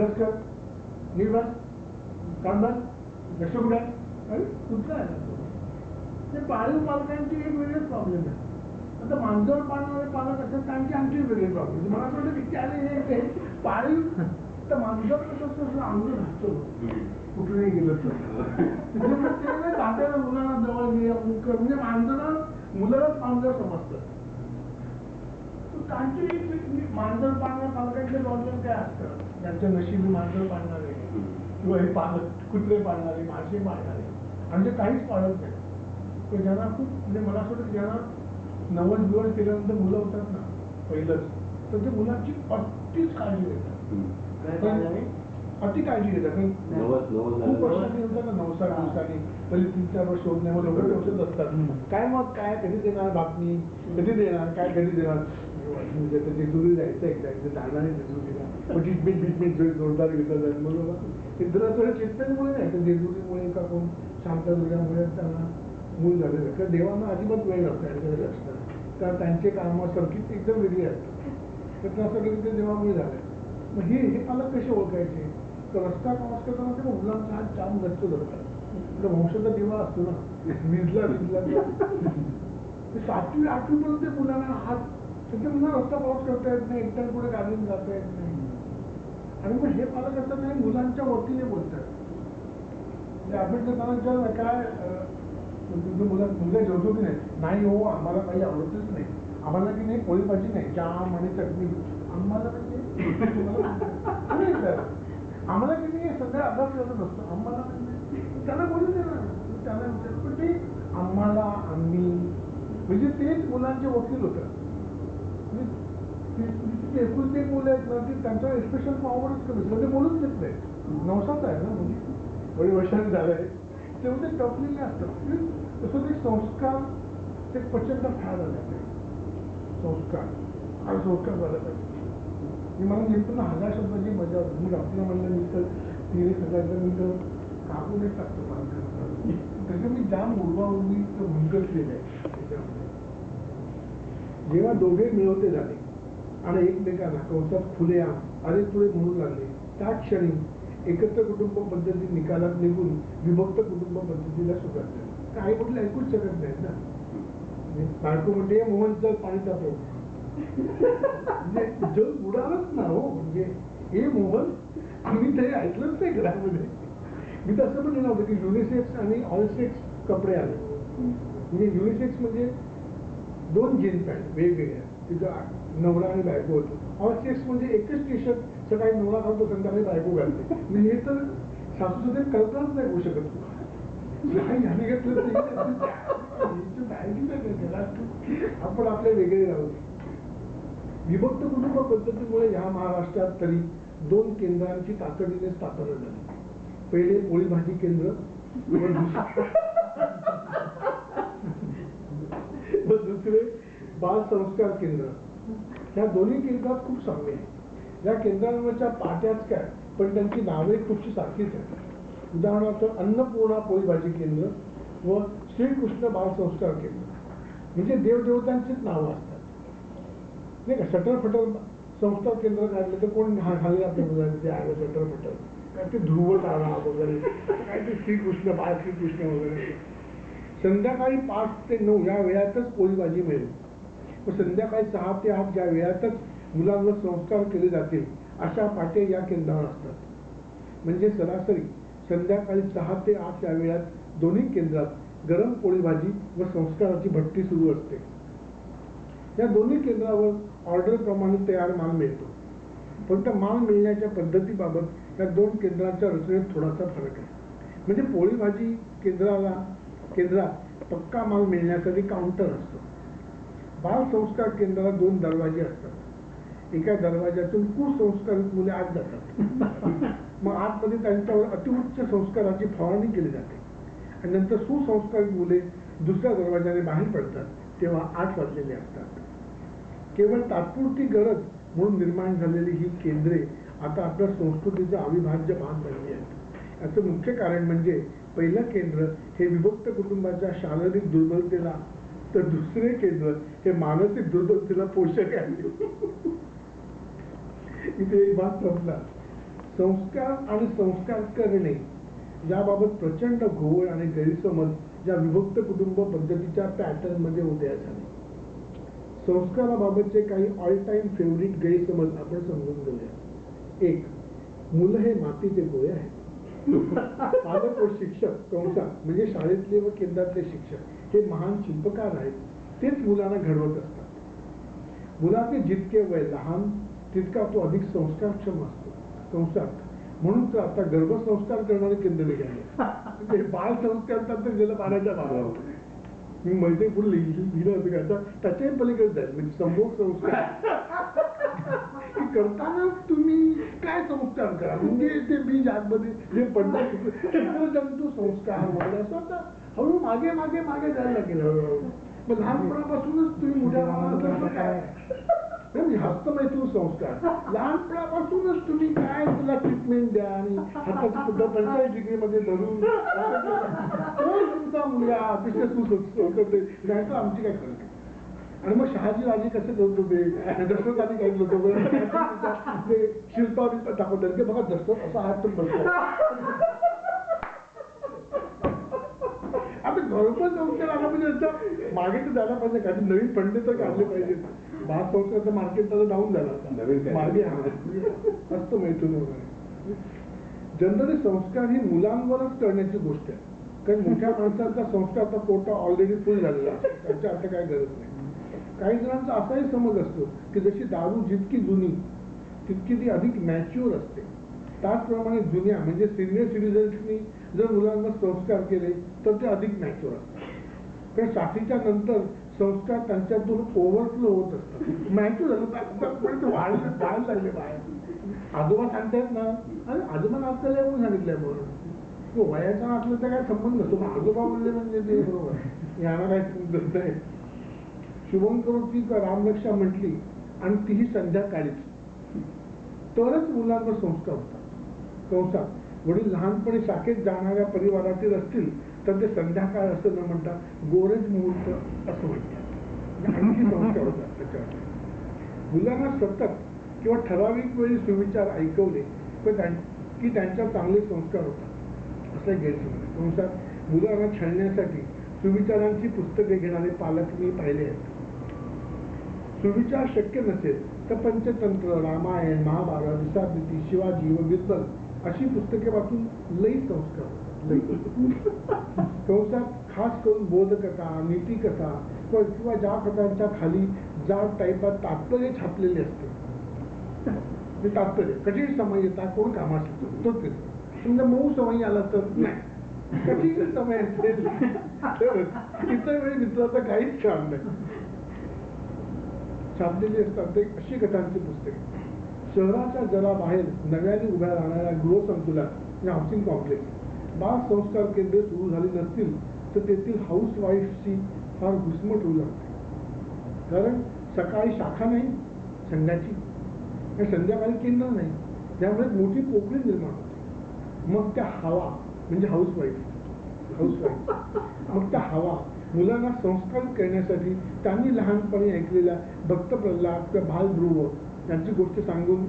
नमस्कार. निर्वास कामगार लक्ष कुठे कुठला ते पाळीव पालकांची एक वेगळेच प्रॉब्लेम आहे. आता मांजर पाळणारे पालक असतात त्यांची आणखी वेगळे प्रॉब्लेम मला असं वाटतं विचारे ते पाळीव तर मांजर कसं असं आंघोळ घासतो कुठेही गेलं तर. म्हणजे ते नाही मुलांना जवळ घे म्हणजे मांजर मुलालाच मांजर समजतं त्यांची एक मांजर पाळणाऱ्या पालकांचे प्रॉब्लेम काय असतात त्यांच्या नशिबी मांजर पाळणारे किंवा हे पालक कुत्रे पाळणारे मासे पाळणारे आणि जे काहीच पाळत नाही. तर ज्यांना खूप म्हणजे मला असं वाटतं ज्यांना नवस दिवस केल्यानंतर मुलं होतात ना पहिलंच तर ते मुलांची अतिच काळजी घेतात? अति काळजी घेतात. खूप वर्षांनी होतं ना नवसा दिवसांनी पहिले तीन चार वर्ष होत नाही मग औषध असतात. काय मग काय कधी देणार बातमी? कधी देणार? काय कधी देणार? म्हणजे आता जेजुरी जायचं एकदा एकदा जाणार आहे जेजुरीला मग ट्रीटमेंट ट्रीटमेंट जोरदार घेतलं जाईल मग इंद्रा थोडं ट्रीटमेंटमुळे नाही तर जेजुरीमुळे का कोण शांत दुर्गामुळे त्यांना मूल झालेलं आहे. कारण देवांना अजिबात वेळ नसतो यांच्याकडे असतं कारण त्यांचे कामं सर्किट एकदम वेगळी असतात तर तसं सगळं ते देवामुळे झालं मग हे हे पालक कसे ओळखायचे? तर रस्ता क्रॉस करताना ते मुलांचा हात जाम गच्च धरतात. तर वंशाचा दिवा असतो ना. विजला विजला ते सातवी आठवीपर्यंत मुलांना हात त्यांच्या रस्ता क्रॉस करता येत नाही एकट्या पुढे गाडीने जाता येत नाही. आणि मग हे पालक असतात मुलांच्या वतीने बोलतात. म्हणजे आपण जर काय अं, तुझं मुलगा जेवतो की नाही? नाही हो आम्हाला काही आवडतच नाही. आम्हाला की नाही पोळी भाजी नाही. जाम आणि चटणी. आम्हाला म्हणजे आम्हाला की नाही सगळं अभ्यास करत असतो. आम्हाला त्याला बोलू दे ना. त्याला विचार पण ते आम्हाला आम्ही म्हणजे तेच मुलांचे वकील होतात ती- ती- एकुलती मुलं आहेत ना ती त्यांच्या एक्सप्रेशन पॉवरच कमी. म्हणजे बोलूच देत नाही. नवसात आहे ना म्हणजे बडी वर्षाने झालं आहे तेवढे टपलेले असतात. तसं ते संस्कार ते प्रचंड फार झाले पाहिजे संस्कार. हा संस्कार झाला पाहिजे. मी मला नेमकं हजार शब्दाची मजा होती. मी डॉक्टर म्हणलं मी तर तिने सगळ्यांना मी तर कापूनच टाकतो मला त्याचं मी जाम उर्वाउर्वी भंकर केलं आहे जेव्हा दोघे मिळवते झाले आणि एकमेकांना कंसात खुलेआम अरे तुळे म्हणू लागले. त्या क्षणी एकत्र कुटुंब पद्धती निकालात निघून विभक्त कुटुंब पद्धतीला सुरुवात झाली काही कुठले ऐकूच शकत नाहीत ना. म्हणजे बायको म्हणते मोहन चल पाणी टाकतो म्हणजे जग बुडालच ना हो. म्हणजे हे मोहन आम्ही ते ऐकलंच नाही घरामध्ये. मी तर असं पण लिहिलं होतं की युनिसेक्स आणि ऑलसेक्स कपडे आले. म्हणजे युनिसेक्स म्हणजे दोन जीन्स पॅन्ट वेगवेगळ्या. तिथं नवरा आणि बायको होतो. ऑल सेक्स म्हणजे एकच टी शर्ट सकाळी नवरा घालतो संध्याकाळी बायको घालते. म्हणजे हे तर सासू सुद्धा कल्पनाच नाही होऊ शकत. नाही घेतलं त्याला आपण आपले वेगळे राहू. विभक्त कुटुंब पद्धतीमुळे ह्या महाराष्ट्रात तरी दोन केंद्रांची तातडीने स्थापना झाली. पहिले पोळी भाजी केंद्र व दुसरे व दुसरे बाल संस्कार केंद्र. ह्या दोन्ही केंद्रात खूप साम्य आहे. या केंद्रांवरच्या पाट्याच काय पण त्यांची नावे खूपशी सारखीच आहेत. उदाहरणार्थ अन्नपूर्णा पोळी भाजी केंद्र व श्रीकृष्ण बाल संस्कार केंद्र. म्हणजे देवदेवतांचीच नावं असतात. नाही का? शटर फटर संस्कार केंद्र काढले तर कोण घालले आपल्या मुलांचे आहे शटर फटर काय ते ध्रुव तारा वगैरे काय ते श्रीकृष्ण बाळ श्रीकृष्ण वगैरे. संध्याकाळी पाच ते नऊ या वेळातच पोळी भाजी मिळेल. व संध्याकाळी सहा ते आठ ज्या वेळातच मुलांवर संस्कार केले जातील अशा पाट्या या केंद्रावर असतात. म्हणजे सरासरी संध्याकाळी सहा ते आठ या वेळात दोन्ही केंद्रात गरम पोळी भाजी व संस्काराची भट्टी सुरू असते. या दोन्ही केंद्रावर ऑर्डर प्रमाणे तयार माल मिळतो. फक्त माल मिळण्याच्या पद्धतीबाबत या दोन केंद्रांच्या रचनेत थोडासा फरक आहे. म्हणजे पोळी भाजी केंद्राला केंद्रात पक्का माल मिळण्यासाठी काउंटर असतो. बाल संस्कार केंद्राला दोन दरवाजे असतात. एका दरवाज्यातून कुसंस्कारित मुले आत जातात. मग आतमध्ये त्यांच्यावर अतिउच्च संस्काराची फवारणी केली जाते. आणि नंतर सुसंस्कारित मुले दुसऱ्या दरवाजाने बाहेर पडतात तेव्हा आठ वाजलेले असतात. केवळ तात्पुरती गरज म्हणून निर्माण झालेली ही केंद्रे आता आपल्या संस्कृतीचा अविभाज्य भाग बनली आहेत. याचं मुख्य कारण म्हणजे पहिलं केंद्र हे विभक्त कुटुंबाच्या शारीरिक दुर्बलतेला तर दुसरे केंद्र हे मानसिक दुर्बलतेला पोषक आहे. इथे एक भाग संपला. संस्कार आणि संस्कार करणे याबाबत प्रचंड घोळ आणि गैरसमज या विभक्त कुटुंब पद्धतीच्या पॅटर्नमध्ये उदयास आले. संस्काराबाबतचे काही ऑल टाइम फेवरेट गैरसमज आपण समजून घेऊया. एक मुलं हे मातीचे गोळे आहेत. पालक व शिक्षक कंसात म्हणजे शाळेतले व केंद्रातले शिक्षक. हे महान शिल्पकार आहेत तेच मुलांना घडवत असतात. मुलाचे जितके वय लहान तितका तो अधिक संस्कारक्षम असतो. संस्कार. म्हणून तर आता गर्भसंस्कार करणारे केंद्र निघाले म्हणजे बाल संस्कार तर गेलं पाण्याच्या भावावर मी मैत्री पुढे लिहिलं होतं का? त्याच्याही पलीकडे जाईल म्हणजे संभोग संस्कार. करताना तुम्ही काय संस्कार करा? म्हणजे ते बीज आतमध्ये जे पडतात जंतू संस्कार वगैरे असं आता हळू मागे मागे मागे जायला लागेल. हळूहळू मग लहानपणापासूनच तुम्ही मोठ्या माणसाचं काय? म्हणजे हस्तमैथून संस्कार. लहानपणापासूनच तुम्ही काय तुला ट्रीटमेंट द्या आणि हाताची सुद्धा पंचाळीस डिग्री मध्ये धरून तुमचा मुलगा अतिशय सुसंस्कृत आमची काय नाही. आणि मग शहाजी राजे कसे करत होते दशरथ आधी काय केलं होतं ते शिल्पा बिल्पा दाखवतात की बघा दशरथ असा हात तर बसतो आता घरोपर संस्कार आला म्हणजे याच्या मागे तर जायला पाहिजे. काही नवीन पंडित तर काढले पाहिजेत. भात संस्काराचं मार्केट त्याचं डाऊन झालं आता. नवीन? मागे असतं मैथून वगैरे. जनरली संस्कार ही मुलांवरच करण्याची गोष्ट आहे. कारण मोठ्या माणसांचा संस्कारचा कोटा ऑलरेडी फुल झालेला असतो त्यांच्या आता काय गरज नाही. काही जणांचा असाही समज असतो की जशी दारू जितकी जुनी तितकी ती अधिक मॅच्युअर असते. त्याचप्रमाणे जुन्या म्हणजे सिनियर सिटीजन्सनी जर मुलांना संस्कार केले तर ते अधिक मॅच्युअर असतात. कारण साठीच्या नंतर संस्कार त्यांच्यातून ओव्हरफ्लो होत असतात. मॅच्युअर झालं वाढले लागले बाहेर. आजोबा सांगतायत ना अरे आजोबा नाचलेलं म्हणून सांगितलंय म्हणून तो वयाचा नाचलं तर काय संबंध नसतो आजोबा बोलले म्हणजे ते बरोबर. यांना काय समजत आहे शुभम रामरक्षा म्हटली आणि तीही संध्याकाळीच. तरच मुलांवर संस्कार होतात. कंसात वडील लहानपणी शाखेत जाणाऱ्या परिवारातील असतील तर ते संध्याकाळ असं न म्हणता गोरज मुहूर्त असं म्हणतात. म्हणजे आणखी संस्कार होतात त्याच्यावर मुलांना सतत किंवा ठराविक वेळी सुविचार ऐकवले की त्यांच्या चांगले संस्कार होतात असं गैरसमज आहे. कंसात मुलांना छळण्यासाठी सुविचारांची पुस्तके घेणारे पालक मी पाहिले आहेत. सुविचार शक्य नसेल तर पंचतंत्र रामायण महाभारत विसाबीती शिवाजी व बिरबल अशी पुस्तके वाचून लई संस्कार होतात, लई. खास करून बोधकथा नीतिकथा किंवा ज्या कथांच्या खाली जाड टाईपात तात्पर्य छापलेले असते. ते तात्पर्य. कठीण समय येतात कोण कामास येतो? तोच समजा मऊ समय आला तर नाही. कठीण समय असेल तरच इतर वेळी मित्राचं काहीच काम नाही. छापलेली असतात ते अशी कथांची पुस्तके. शहराच्या जरा बाहेर नव्याने उभ्या राहणाऱ्या गृहसंकुलात या हाऊसिंग कॉम्प्लेक्स. बाल संस्कार केंद्र सुरू झाली नसतील तर तेथील हाऊस वाईफची फार घुसमट होऊ लागते. कारण सकाळी शाखा नाही संध्याची. आणि संध्याकाळी केंद्र नाही. त्यामुळे मोठी पोकळी निर्माण होते. मग त्या हवा म्हणजे हाऊस वाईफ हाऊस वाईफ मग त्या हवा मुलांना संस्कार करण्यासाठी त्यांनी लहानपणी ऐकलेल्या भक्त प्रल्हाद किंवा बालध्रुव त्यांची गोष्ट सांगून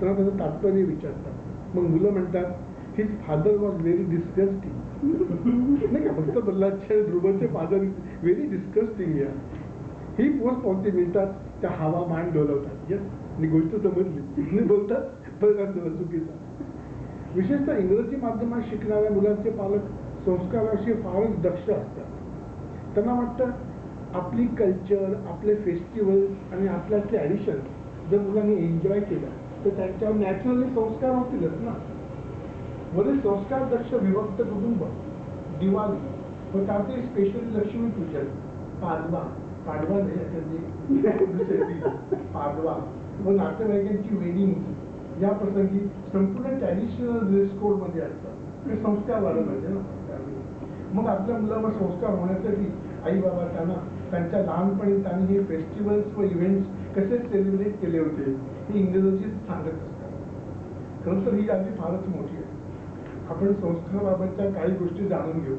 त्यांना त्याचं तात्पर्य विचारतात. मग मुलं म्हणतात his father was very disgusting नाही का? फक्त प्रल्हादचे ध्रुवचे फादर व्हेरी डिस्कस्टिंग या ही पोस्ट पावती मिळतात त्या हवा मान डोलवतात. यस आणि गोष्ट समजली. बोलतात परिणाम चुकीचा. विशेषतः इंग्रजी माध्यमात शिकणाऱ्या मुलांचे पालक संस्काराशी फारच दक्ष असतात. त्यांना वाटतं आपली कल्चर आपले फेस्टिवल आणि आपल्या ॲडिशन जर मुलांनी एन्जॉय केलं. तर त्यांच्यावर नॅचरली संस्कार होतीलच ना. वरील संस्कार दक्ष विभक्त कुटुंब दिवाळी पण त्यामध्ये स्पेशली लक्ष्मी पूजन. पाडवा. पाडवा नाही पाडवा. व नातेवाईकांची वेडिंग या प्रसंगी संपूर्ण ट्रॅडिशनल ड्रेस कोडमध्ये असतात ते संस्कार वाढत पाहिजे ना. मग आपल्या मुलावर संस्कार होण्यासाठी आई बाबा त्यांना त्यांच्या लहानपणी त्यांनी हे फेस्टिवल्स व इव्हेंट्स कसे सेलिब्रेट केले होते हे इंग्रजांची सांगत असतात. खरं तर ही यादी फारच मोठी आहे. आपण संस्काराबाबतच्या काही गोष्टी जाणून घेऊ.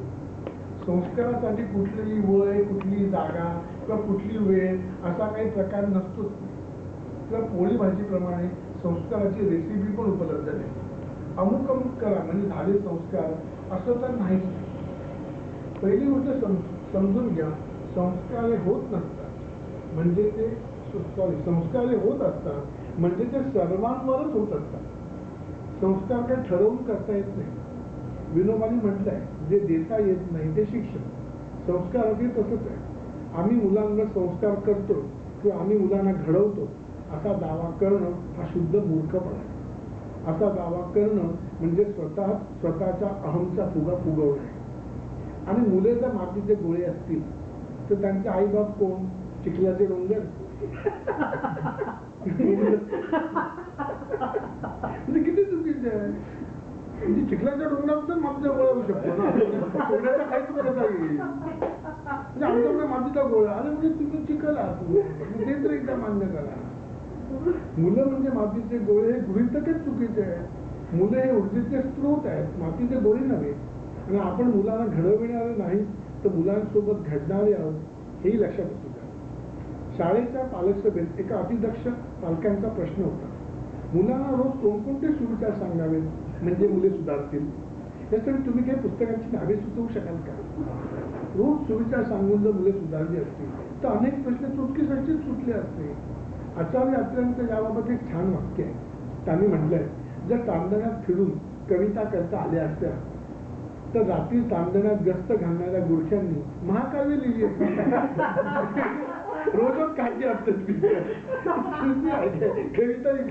संस्कारासाठी कुठलीही वय कुठली जागा किंवा कुठली वेळ असा काही प्रकार नसतोच. किंवा पोळी भाजीप्रमाणे संस्काराची रेसिपी पण उपलब्ध नाही अमुक अमुक करा म्हणजे झाले संस्कार असं तर नाहीच. पहिली गोष्ट समजून घ्या संस्कार हे होत नसतात. म्हणजे ते सॉरी संस्कार हे होत असतात. म्हणजे ते सर्वांवरच होत असतात. संस्कार काय ठरवून करता येत नाही. विनोबानी म्हटलंय जे देता येत नाही ते शिक्षण. संस्कार अगदी तसंच आहे. आम्ही मुलांवर संस्कार करतो किंवा आम्ही मुलांना घडवतो असा दावा करणं हा शुद्ध मूर्खपणा आहे. असा दावा करणं म्हणजे स्वतः स्वतःच्या अहमचा फुगा फुगवणं आहे. आणि मुले जर मातीचे गोळे असतील तर त्यांचे आईबाप कोण? चिखलाचे डोंगर? म्हणजे किती चुकीचे आहे? म्हणजे चिखलाच्या डोंगरात मातीचा गोळा होऊ शकतो ना. सोन्याचा काहीच फरक येईल म्हणजे आमच्याकडे मातीचा गोळा. अरे म्हणजे तुम्ही चिखल आहात. तुम्ही. ते तर एकदा मान्य करा. मुलं म्हणजे मातीचे गोळे हे गृहितकच चुकीचे आहेत मुलं हे ऊर्जेचे स्रोत आहेत. मातीचे गोळे नव्हे. आणि आपण मुलांना घडविणारे नाही तर मुलांसोबत घडणारे आहोत हेही लक्षात असू शाळेच्या पालक सभेत एका अतिदक्ष पालकांचा प्रश्न होता. मुलांना रोज कोणकोणते सुविचार सांगावेत? म्हणजे मुले सुधारतील. यासाठी तुम्ही काही पुस्तकांची नावे सुचवू शकाल का? रोज सुविचार सांगून जर मुले सुधारली असतील तर अनेक प्रश्न चुटकीसाठीच सुटले असते. आचार्य अत्र्यांचं याबाबत एक छान वाक्य आहे. त्यांनी म्हटलंय जर तांदळात फिरून कविता करता आल्या असत्या तर रात्री तांदळात गस्त घालणाऱ्या गुरख्यांनी महाकाव्य लिहिली ロ働会議やってるって言って、寿司屋で、ケビタリ。